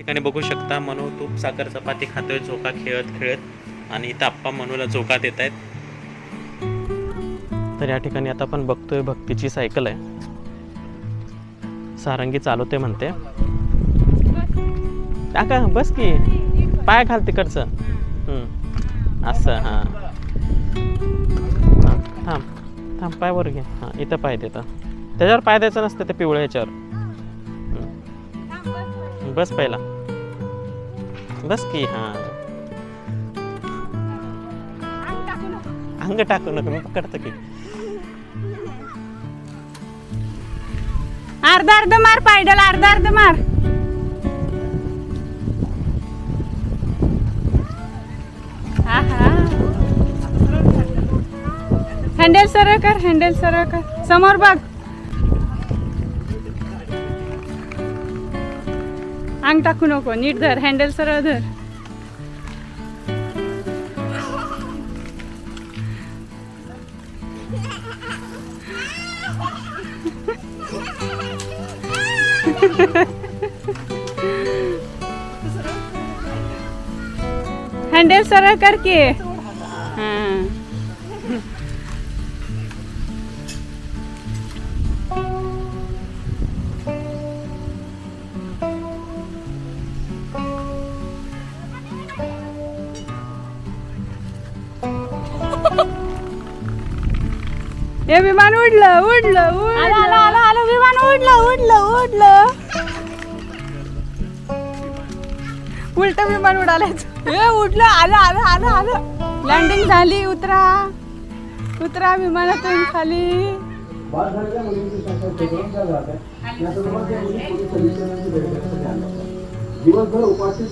ठिकाणी बघू शकता मनू तूप साखर चपाती खातोय झोका खेळत खेळत आणि इथं आप्पा मनूला झोका देत आहेत तर या ठिकाणी आता आपण बघतोय भक्तीची सायकल आहे. सारंगी चालवते म्हणते. काका बस की. पाय घाल तिकडचं. असं हां. थांब थांब थांब पाय वर घे. हां इथं पाय देतं. त्याच्यावर पाय द्यायचं नसतं ते पिवळ्या ह्याच्यावर. बस पहिला. बस की हां. अंग टाकू नको मी पकडतो की. अर्ध अर्ध मार पायडल अर्ध अर्ध मार. हँडल सरळ कर हँडल सरळ कर. समोर बघ. अंग टाकू नको नीट धर हँडल सरळ धर. हँडल सरळ करके की. हां. हे विमान उडलं उडलं उडलं आलं आलं आलं विमान उडलं उडलं उडलं. उलट विमान उडालाच हे उडलं आलं आलं आलं आलं. लँडिंग झाली उतरा. उतरा विमानातून खाली. दिवसभर उपाशी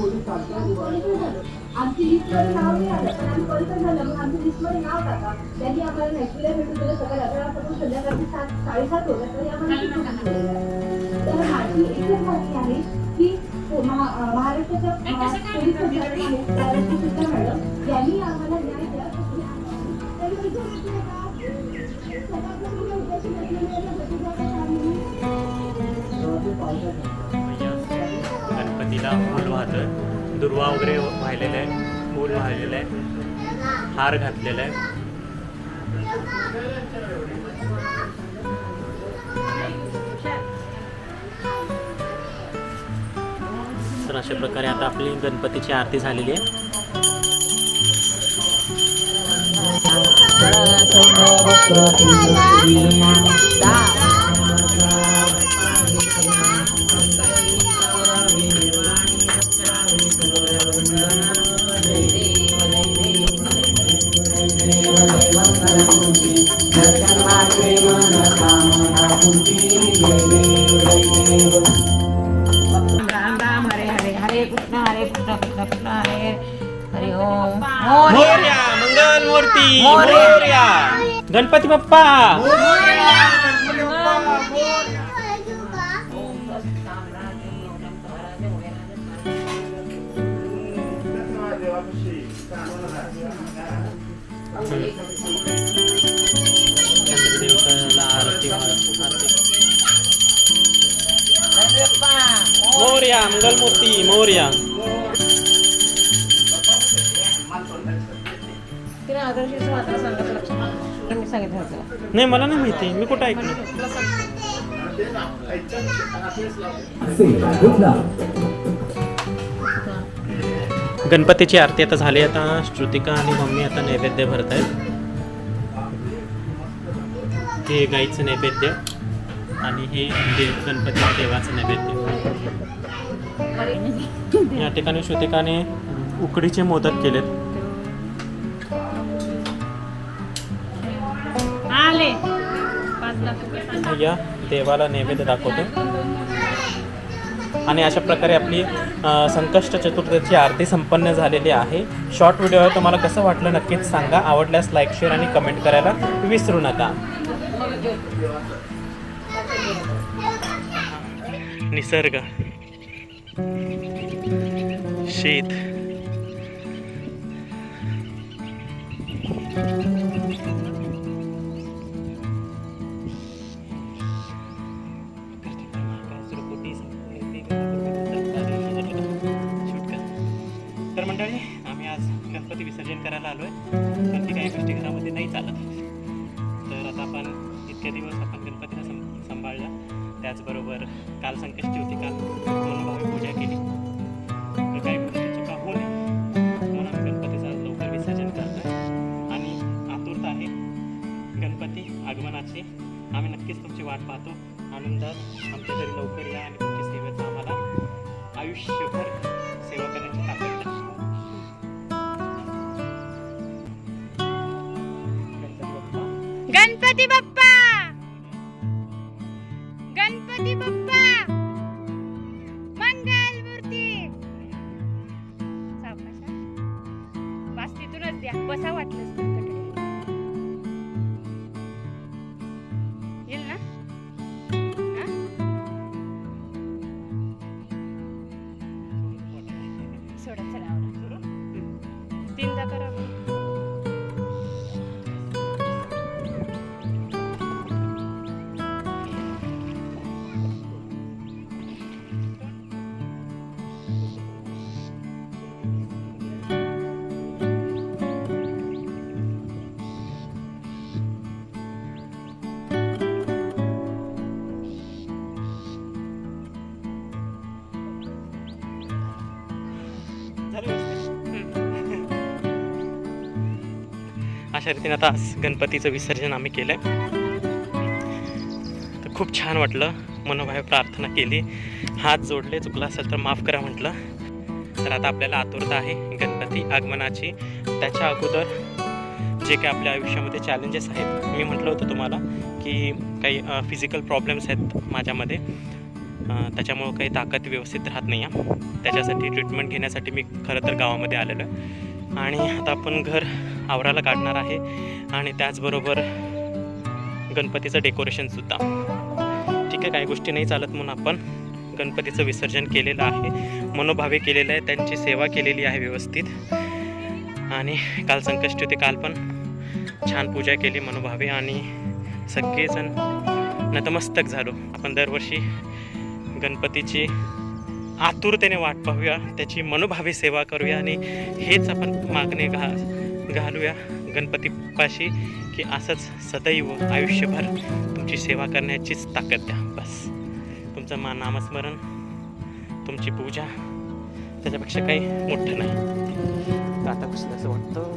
आमची लिस्टमध्ये नाव नाही आलं पण आम्ही पण झालं. मग आमच्या लिस्टमध्ये नाव टाका. त्यांनी आम्हाला नॅचरल भेटून दिलं सकाळी अकरापासून संध्याकाळची सात साडेसात होत्या तरी आम्हाला. तर माझी एकच मागणी आहे की अं, महाराष्ट्राच्या पोलीस त्यावरती सुद्धा मॅडम यांनी आम्हाला न्याय द्या. गणपतीला फूल वाहतोय दुर्वा वगैरे वाहिलेलं आहे फूल वाहिलेलं आहे हार घातलेला आहे तर अशा प्रकारे आता आपली गणपतीची आरती झालेली आहे राम राम हरे हरे हरे कृष्ण हरे कृष्ण कृष्ण कृष्ण हरे हरे ओम मोरया. मोरया मंगल मूर्ती मोरया. मोरया गणपती बाप्पा चंद्रदेवताला मोरया मंगल मूर्ती मोरया तिला आदर्श मात्र सांगत लक्षात मी सांगितलं होतं नाही मला नाही माहिती. मी कुठं ऐकलं? गणपतीची आरती आता झाली. आता श्रुतिका आणि मम्मी आता नैवेद्य भरत आहेत हे गाईचं नैवेद्य आणि हे देव गणपती देवाचं नैवेद्य. या ठिकाणी श्रुतिकाने उकडीचे मोदक केलेत. या देवाला नैवेद्य दाखवतो आणि अशा प्रकारे आपली संकष्ट चतुर्थीची आरती संपन्न झालेली आहे. शॉर्ट व्हिडिओ आहे. तुम्हाला कसं वाटलं नक्कीच सांगा. आवडल्यास लाईक शेअर आणि कमेंट करायला विसरू नका. निसर्ग. शेत. तर मंडळी आम्ही आज गणपती विसर्जन करायला आलो आहे पण काही गोष्टी घरामध्ये नाही चालत. तर आता आपण इतके दिवस आपण गणपतीला सं सांभाळला. त्याचबरोबर काल संकष्टी होती काल म्हणून भावी पूजा केली. वाट पाहतो. आनंदात आमच्या घरी लवकर या आणि तुमची सेवेचा आम्हाला. आयुष्यभर सेवा करण्याची ताकद द्या गणपती बाप्पा! तीनदा करा अशा रीतीने आता गणपतीचं विसर्जन आम्ही केलंय. तर खूप छान वाटलं. मनोभावे प्रार्थना केली. हात जोडले चुकला असेल तर माफ करा म्हटलं. तर आता आपल्याला आतुरता आहे गणपती आगमनाची. त्याच्या अगोदर जे काही आपल्या आयुष्यामध्ये चॅलेंजेस आहेत मी म्हटलं होतं तुम्हाला की काही फिजिकल प्रॉब्लेम्स आहेत माझ्यामध्ये. त्याच्यामुळं काही ताकद व्यवस्थित राहत नाही आहे. त्याच्यासाठी ट्रीटमेंट घेण्यासाठी मी खरं तर गावामध्ये आलेलो आहे. आणि आता आपण घर आवराला काढणार आहे. आणि त्याचबरोबर गणपतीचं डेकोरेशनसुद्धा ठीक आहे काही गोष्टी नाही चालत म्हणून आपण गणपतीचं विसर्जन केलेलं आहे. मनोभावे केलेलं आहे त्यांची सेवा केलेली आहे व्यवस्थित. आणि काल संकष्टी होते काल पण छान पूजा केली मनोभावे. आणि सगळेजण नतमस्तक झालो. आपण दरवर्षी गणपतीची आतुरतेने वाट पाहूया त्याची मनोभावी सेवा करूया. आणि हेच आपण मागणे घा घालूया. गणपतीपाशी की असंच सदैव आयुष्यभर तुमची सेवा करण्याचीच ताकद द्या. बस. तुमचं मा नामस्मरण तुमची पूजा त्याच्यापेक्षा काही मोठं नाही. आता कसं असं वाटतं?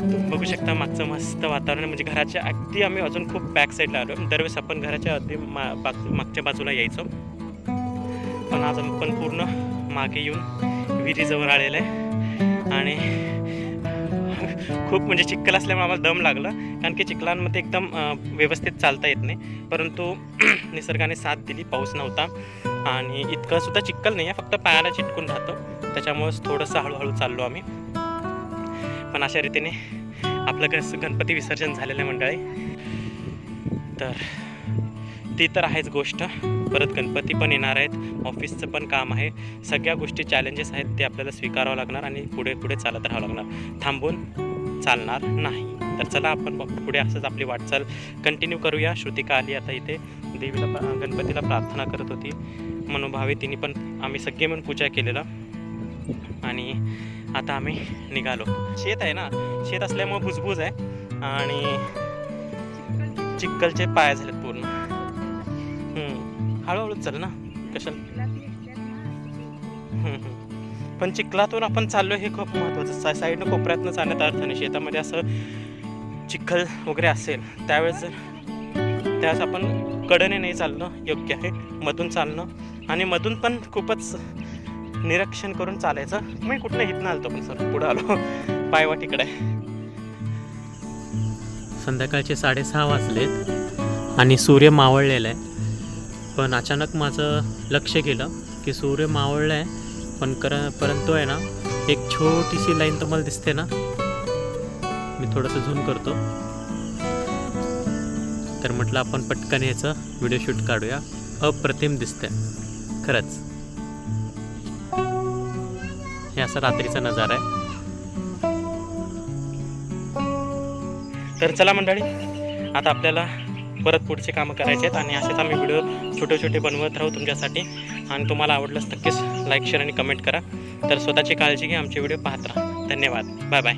तुम्ही बघू शकता मागचं मस्त वातावरण. म्हणजे घराच्या अगदी आम्ही अजून खूप बॅक साईडला आलो. दरवेळेस आपण घराच्या अगदी मा बाग मागच्या बाजूला यायचो. पण आज आपण पूर्ण मागे येऊन विहिरीजवळ आलेलं आहे. आणि खूप म्हणजे चिखल असल्यामुळे आम्हाला दम लागला. कारण की चिखलांमध्ये एकदम व्यवस्थित चालता येत नाही. परंतु निसर्गाने साथ दिली पाऊस नव्हता. आणि इतकं सुद्धा चिखल नाही आहे फक्त पायाला चिटकून राहतो. त्याच्यामुळेच थोडंसं हळूहळू चाललो आम्ही. पण अशा रीतीने आपलं गस गणपती विसर्जन झालेलं आहे मंडळी. तर ती तर आहेच गोष्ट. परत गणपती पण येणार आहेत. ऑफिसचं पण काम आहे. सगळ्या गोष्टी चॅलेंजेस आहेत ते आपल्याला स्वीकारावं लागणार आणि पुढे पुढे चालत राहावं लागणार. थांबून चालणार नाही. तर चला आपण पुढे असंच आपली वाटचाल कंटिन्यू करूया. श्रुतिका आली आता इथे. देवीला गणपतीला प्रार्थना करत होती. मनोभावे तिने पण आम्ही सगळे म्हणून पूजा केलेलं. आणि आता आम्ही निघालो. शेत आहे ना? शेत असल्यामुळे भुजभुज आहे. आणि चिक्कलचे पाय झाले हळूहळू चल ना. कशाला? पण चिखलातून आपण चाललो हे खूप महत्त्वाचं सा साईडनं कोपऱ्यातनं जाण्यात अर्थ नाही. शेतामध्ये असं चिखल वगैरे असेल त्यावेळेस जर त्यावेळेस आपण कडने नाही चालणं योग्य आहे. मधून चालणं आणि मधून पण खूपच निरीक्षण करून चालायचं. मी कुठनं इथनं आलतो पण सर पुढं आलो. पायवाटीकडे संध्याकाळचे साडेसहा वाजलेत आणि सूर्य मावळलेला आहे. पण अचानक माझं लक्ष गेलं की सूर्य मावळला आहे. पण कर परंतु आहे ना एक छोटीशी लाईन तुम्हाला दिसते ना. मी थोडंसं झूम करतो. तर म्हटलं आपण पटकन याचं व्हिडिओ शूट काढूया. अप्रतिम दिसतंय. खरंच. हे असं रात्रीचा नजारा आहे. तर चला मंडळी आता आपल्याला परत पुढचे कामं करायचे आहेत आणि असेच आम्ही व्हिडिओ छोटे छोटे बनवत राहू तुमच्यासाठी. आणि तुम्हाला आवडलंच नक्कीच लाईक शेअर आणि कमेंट करा. तर स्वतःची काळजी घ्या आमचे व्हिडिओ पाहत राहा. धन्यवाद. Bye bye